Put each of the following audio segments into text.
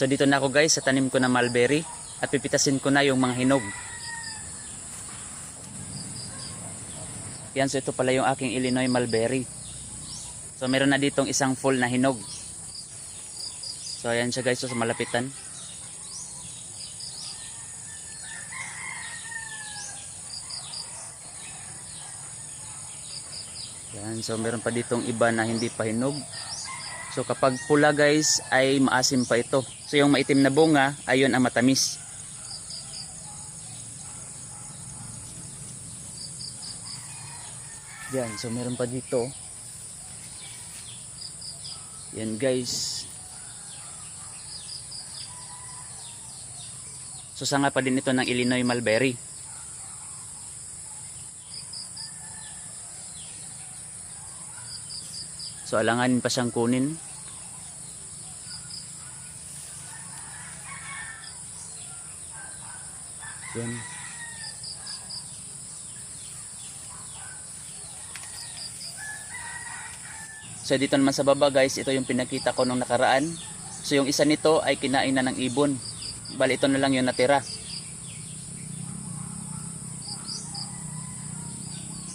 So dito na ako guys sa tanim ko na mulberry at pipitasin ko na yung mga hinog. Yan, so ito pala yung aking Illinois mulberry. So meron na ditong isang full na hinog. So ayan siya guys, so sa malapitan. Yan, so meron pa ditong iba na hindi pa hinog. So kapag pula guys ay maasim pa ito. So yung maitim na bunga ayun ang matamis. Yan, so meron pa dito. Yan guys. So sanga pa din ito ng Illinois mulberry. So alanganin pa siyang kunin. Yan. So dito naman sa baba guys, ito yung pinakita ko nung nakaraan. So yung isa nito ay kinain na ng ibon. Bali ito na lang yung natira.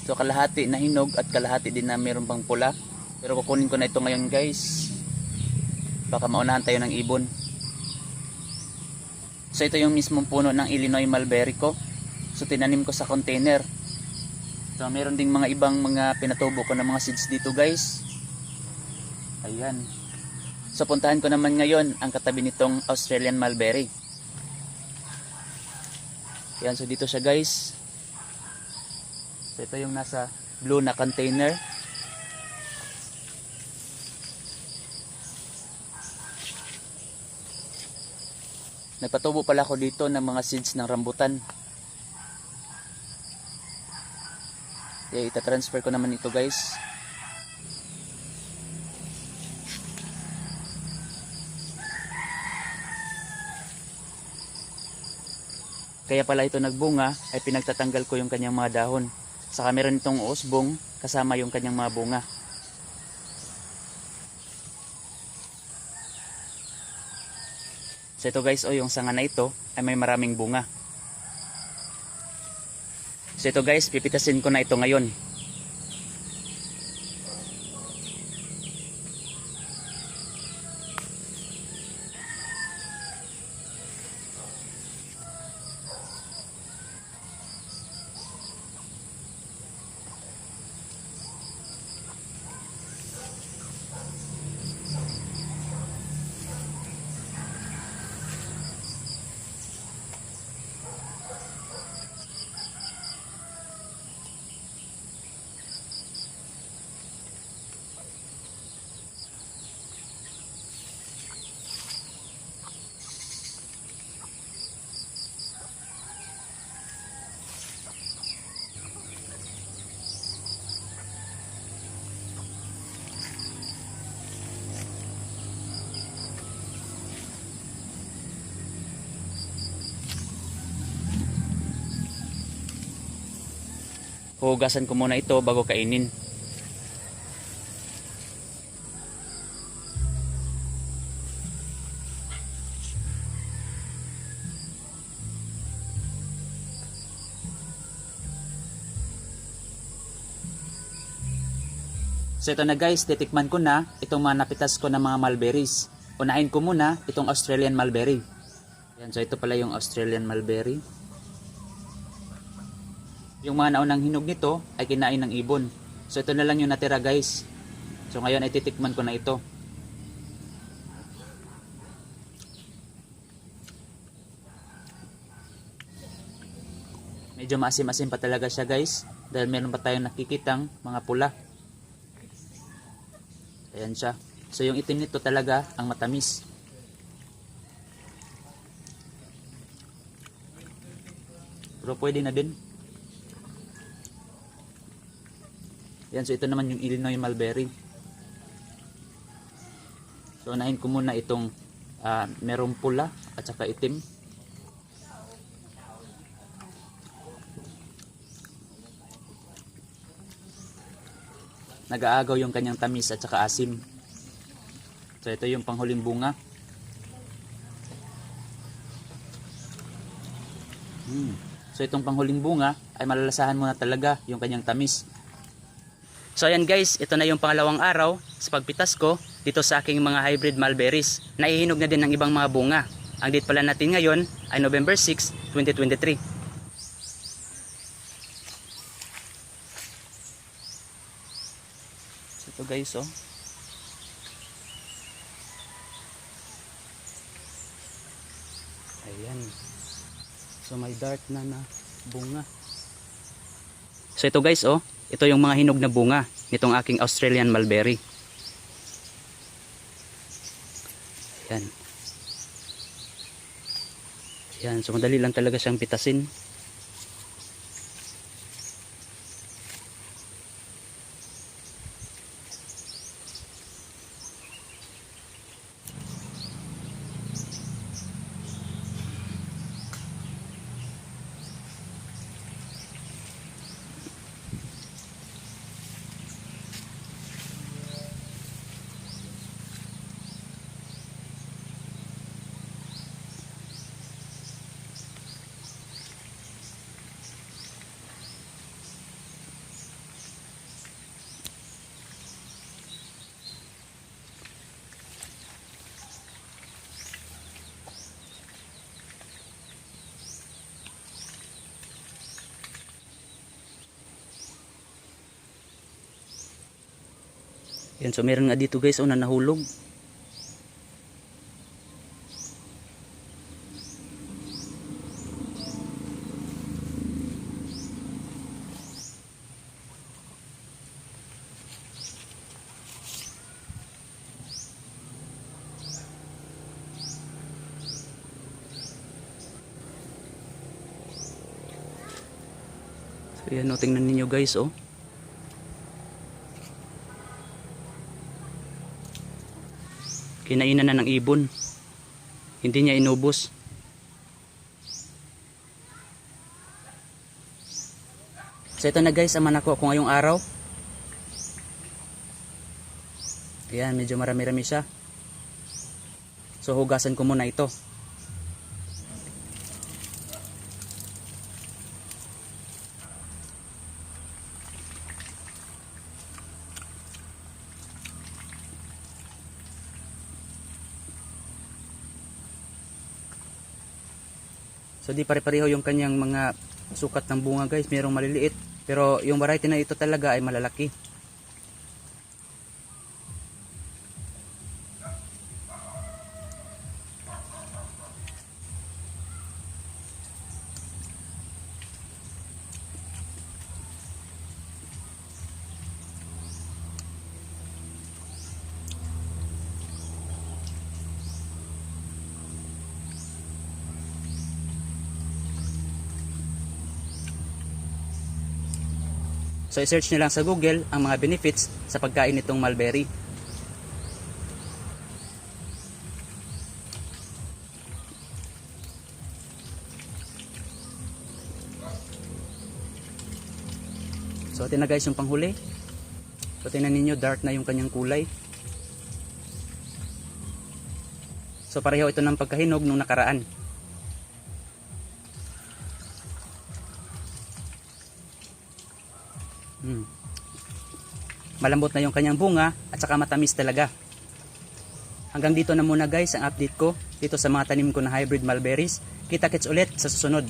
So kalahati na hinog at kalahati din na mayroon pang pula. Pero kukunin ko na ito ngayon guys. Baka maunahan tayo ng ibon. So ito yung mismong puno ng Illinois mulberry ko. So tinanim ko sa container. So meron ding mga ibang mga pinatubo ko ng mga seeds dito guys. Ayan. So puntahan ko naman ngayon ang katabi nitong Australian mulberry. Ayan, so dito siya guys. So ito yung nasa blue na container. Nagpatubo pala ako dito ng mga seeds ng rambutan. Kaya itatransfer ko naman ito guys. Kaya pala ito nagbunga ay pinagtatanggal ko yung kanyang mga dahon. Saka meron itong usbong kasama yung kanyang mga bunga. So ito guys, o yung sanga na ito ay may maraming bunga. So ito guys, pipitasin ko na ito ngayon. Hugasan ko muna ito bago kainin. So ito na guys, titikman ko na itong mga napitas ko ng mga mulberries. Unahin ko muna itong Australian mulberry. Yan, so ito pala yung Australian mulberry. Yung mga naunang hinog nito ay kinain ng ibon. So ito na lang yung natira guys. So ngayon ay titikman ko na ito. Medyo maasim-asim pa talaga siya guys. Dahil meron pa tayong nakikitang mga pula. Ayan siya. So yung itim nito talaga ang matamis. Pero pwede na din. Yan, so ito naman yung Illinois mulberry. So unahin ko muna itong uh, merong pula at saka itim. Nagaagaw yung kanyang tamis at saka asim. So ito yung panghuling bunga. Hmm. So itong panghuling bunga ay malalasahan mo na talaga yung kanyang tamis So ayan guys, ito na yung pangalawang araw sa pagpitas ko dito sa aking mga hybrid mulberries. Naihinog na din ng ibang mga bunga. Ang date pala natin ngayon ay November 6, 2023. So ito guys oh. Ayan. So may dark na na bunga. So ito guys oh, ito yung mga hinog na bunga nitong aking Australian mulberry. Ayan. Ayan, so madali lang talaga siyang pitasin. Yan, so meron nga dito guys, oh, na nahulog. So yan, oh, tingnan ninyo guys, oh. Kinainan na ng ibon. Hindi niya inubos. So ito na guys ang manako ko ngayong araw. Ayan medyo marami rami siya. So hugasan ko muna ito So di pare-pareho yung kanyang mga sukat ng bunga guys. Merong maliliit. Pero yung variety na ito talaga ay malalaki. So i-search nyo lang sa Google ang mga benefits sa pagkain nitong mulberry. So atin na guys yung panghuli. So tingnan ninyo dark na yung kanyang kulay. So pareho ito ng pagkahinog nung nakaraan. Hmm. Malambot na yung kanyang bunga at saka matamis talaga. Hanggang dito na muna guys ang update ko dito sa mga tanim ko na hybrid mulberries. Kita-kits ulit sa susunod.